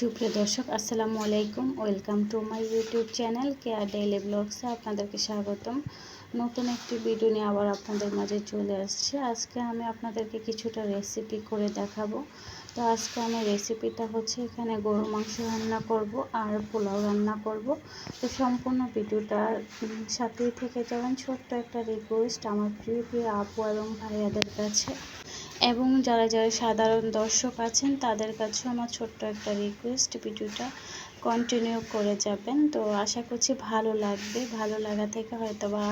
সুপ্রিয় দর্শক, আসসালামু আলাইকুম। Welcome to my YouTube channel care daily ব্লগসে আপনাদেরকে স্বাগতম। নতুন একটি ভিডিও নিয়ে আবার আপনাদের মাঝে চলে আসছে। আজকে আমি আপনাদেরকে কিছুটা রেসিপি করে দেখাবো। তো আজকে আমি রেসিপিটা হচ্ছে এখানে গরু মাংস রান্না করব আর পোলাও রান্না করব। তো সম্পূর্ণ ভিডিওটার সাথেই থেকে যাবেন। ছোট্ট একটা রিকোয়েস্ট আমার প্রিয় প্রিয় আপু এবং ভাইয়াদের কাছে। এবং যারা যারা সাধারণ দর্শক আছেন, তাদের কাছেও আমার ছোট্ট একটা রিকোয়েস্ট ভিডিওটা কন্টিনিউ করে যাবেন। তো আশা করছি ভালো লাগবে। ভালো লাগা থেকে হয়তো বা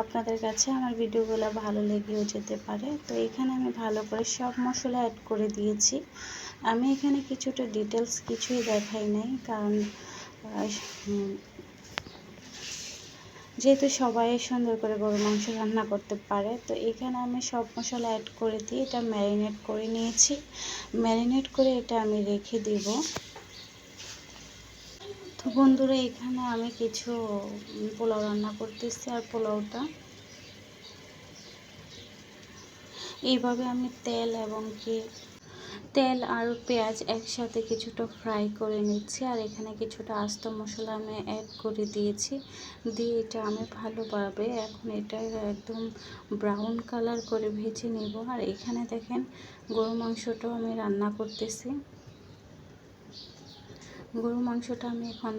আপনাদের কাছে আমার ভিডিওগুলো ভালো লেগেও যেতে পারে। তো এখানে আমি ভালো করে সব মশলা অ্যাড করে দিয়েছি। আমি এখানে কিছুটা ডিটেলস কিছুই দেখাই নাই, কারণ যেহেতু সবাই সুন্দর করে গরু মাংস রান্না করতে পারে, তো এখানে আমি সব মশলা অ্যাড করে দিয়ে এটা ম্যারিনেট করে নিয়েছি। ম্যারিনেট করে এটা আমি রেখে দেব। তো বন্ধুরা, এখানে আমি কিছু পোলাও রান্না করতেছি আর পোলাওটা। এইভাবে আমি তেল এবং কি তেল আর পেঁয়াজ একসাথে কিছুটা ফ্রাই করে নিচ্ছি। আর এখানে কিছুটা আস্ত মশলা আমি অ্যাড করে দিয়েছি। দিয়ে এটা আমি ভালোভাবে এখন এটা একদম ব্রাউন কালার করে ভেজে নেব। আর এখানে দেখেন গরু মাংসটাও আমি রান্না করতেছি। গরু মাংসটা আমি এখন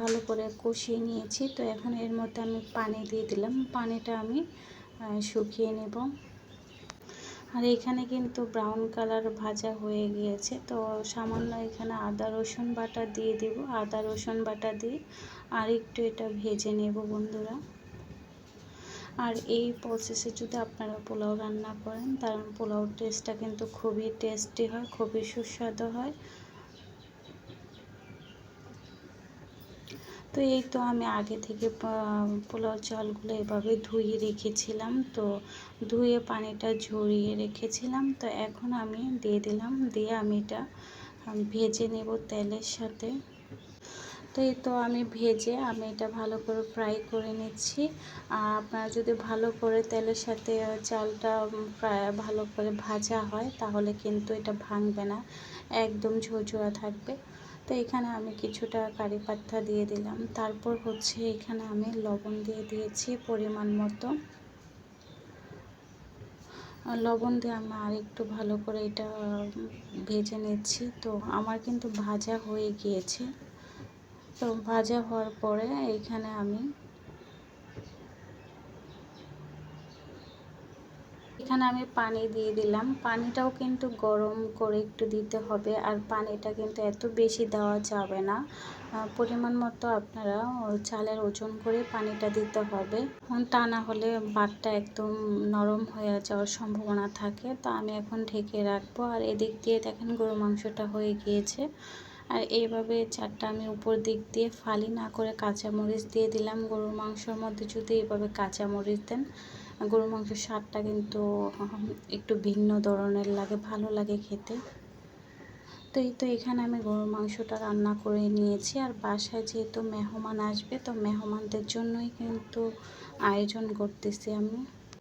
ভালো করে কষিয়ে নিয়েছি। তো এখন এর মধ্যে আমি পানি দিয়ে দিলাম। পানিটা আমি শুকিয়ে নেব। আর এখানে কিন্তু ব্রাউন কালার ভাজা হয়ে গিয়েছে। তো সামান্য এখানে আদা, রসুন বাটা দিয়ে দেব। আদা, রসুন বাটা দিয়ে আর একটু এটা ভেজে নেব বন্ধুরা। আর এই প্রসেসে যদি আপনারা পোলাও রান্না করেন তার পোলাও টেস্টটা কিন্তু খুবই টেস্টি হয়, খুবই সুস্বাদু হয়। তো এই তো আমি আগে থেকে পোলাও চালগুলো এভাবে ধুয়ে রেখেছিলাম। তো ধুয়ে পানিটা ঝরিয়ে রেখেছিলাম। তো এখন আমি দিয়ে দিলাম, দিয়ে আমি এটা ভেজে নেব তেলের সাথে। তো এই তো আমি ভেজে আমি এটা ভালো করে ফ্রাই করে নিচ্ছি। আর আপনারা যদি ভালো করে তেলের সাথে চালটা ফ্রাই, ভালো করে ভাজা হয়, তাহলে কিন্তু এটা ভাঙবে না। একদম ঝরঝরা থাকবে। তো এখানে আমি কিছুটা কারি পাত্তা দিয়ে দিলাম। তারপর হচ্ছে এখানে আমি লবণ দিয়ে দিয়েছি পরিমাণ মতো। লবণ দিয়ে আমি আর একটু ভালো করে এটা ভেজে নিচ্ছি। তো আমার কিন্তু ভাজা হয়ে গিয়েছে। তো ভাজা হওয়ার পরে এখানে আমি এখানে আমি পানি দিয়ে দিলাম। পানিটাও কিন্তু গরম করে একটু দিতে হবে আর পানিটা কিন্তু এত বেশি দেওয়া যাবে না। পরিমাণ মতো আপনারা চালের ওজন করে পানিটা দিতে হবে। তা না হলে ভাতটা একদম নরম হয়ে যাওয়ার সম্ভাবনা থাকে। তো আমি এখন ঢেকে রাখব। আর এদিক দিয়ে দেখেন গরু মাংসটা হয়ে গিয়েছে। আর এইভাবে চারটা আমি উপর দিক দিয়ে ফালি না করে কাঁচামরিচ দিয়ে দিলাম। গরুর মাংসর মধ্যে যদি এইভাবে কাঁচামরিচ দেন গরুর মাংসের স্বাদটা কিন্তু একটু ভিন্ন ধরনের লাগে, ভালো লাগে খেতে। তো এই তো এখানে আমি গরুর মাংসটা রান্না করে নিয়েছি। আর বাসায় যেহেতু মেহমান আসবে, তো মেহমানদের জন্যই কিন্তু আয়োজন করতেছি আমি।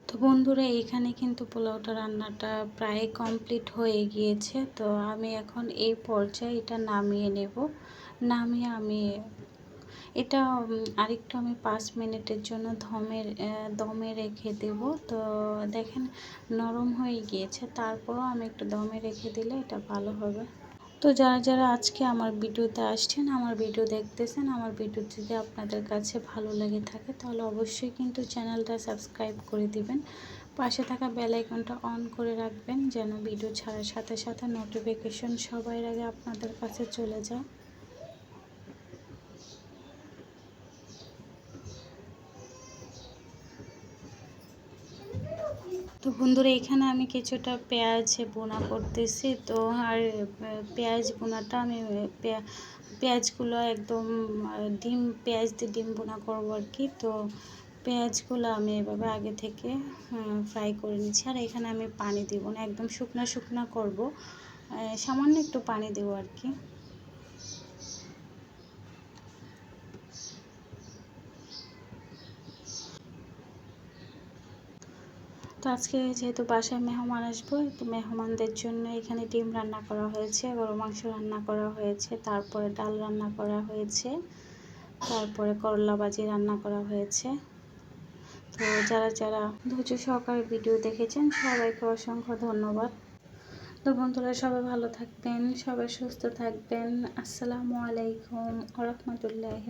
তো বন্ধুরা এইখানে কিন্তু পোলাওটা রান্নাটা প্রায় কমপ্লিট হয়ে গিয়েছে। তো আমি এখন এই পর্যায়ে এটা নামিয়ে নেব। নামিয়ে আমি এটা আরেকটু আমি পাঁচ মিনিটের জন্য ধমের দমে রেখে দেব। তো দেখেন, নরম হয়ে গিয়েছে। তারপরও আমি একটু দমে রেখে দিলে এটা ভালো হবে। তো যারা যারা আজকে আমার ভিডিওতে আসছেন, আমার ভিডিও দেখতেছেন, আমার ভিডিও যদি আপনাদের কাছে ভালো লেগে থাকে, তাহলে অবশ্যই কিন্তু চ্যানেলটা সাবস্ক্রাইব করে দিবেন। পাশে থাকা বেল আইকনটা অন করে রাখবেন, যেন ভিডিও ছাড়ার সাথে সাথে নোটিফিকেশন সবার আগে আপনাদের কাছে চলে যায়। তো বন্ধুরা, এখানে আমি কিছুটা পেঁয়াজ বোনা করতেছি। তো আর পেঁয়াজ বোনাটা আমি পেঁয়াজগুলো একদম ডিম, পেঁয়াজ দিয়ে ডিম বোনা করব আর কি। তো পেঁয়াজগুলো আমি এভাবে আগে থেকে ফ্রাই করে নিচ্ছি। আর এখানে আমি পানি দিব না, একদম শুকনো শুকনো করব। সামান্য একটু পানি দেবো আর কি। তো আজকে যেহেতু বাসায় মেহমান আসব, তো মেহমানদের জন্য এখানে ডিম রান্না করা হয়েছে গরু মাংস রান্না করা হয়েছে, তারপরে ডাল রান্না করা হয়েছে, তারপরে করলা ভাজি রান্না করা হয়েছে। তো যারা যারা ধৈর্য সহকারে ভিডিও দেখেছেন, সবাইকে অসংখ্য ধন্যবাদ। তো বন্ধুরা, সবাই ভালো থাকবেন, সবাই সুস্থ থাকবেন। আসসালামু আলাইকুম আ রহমতুল্লাহি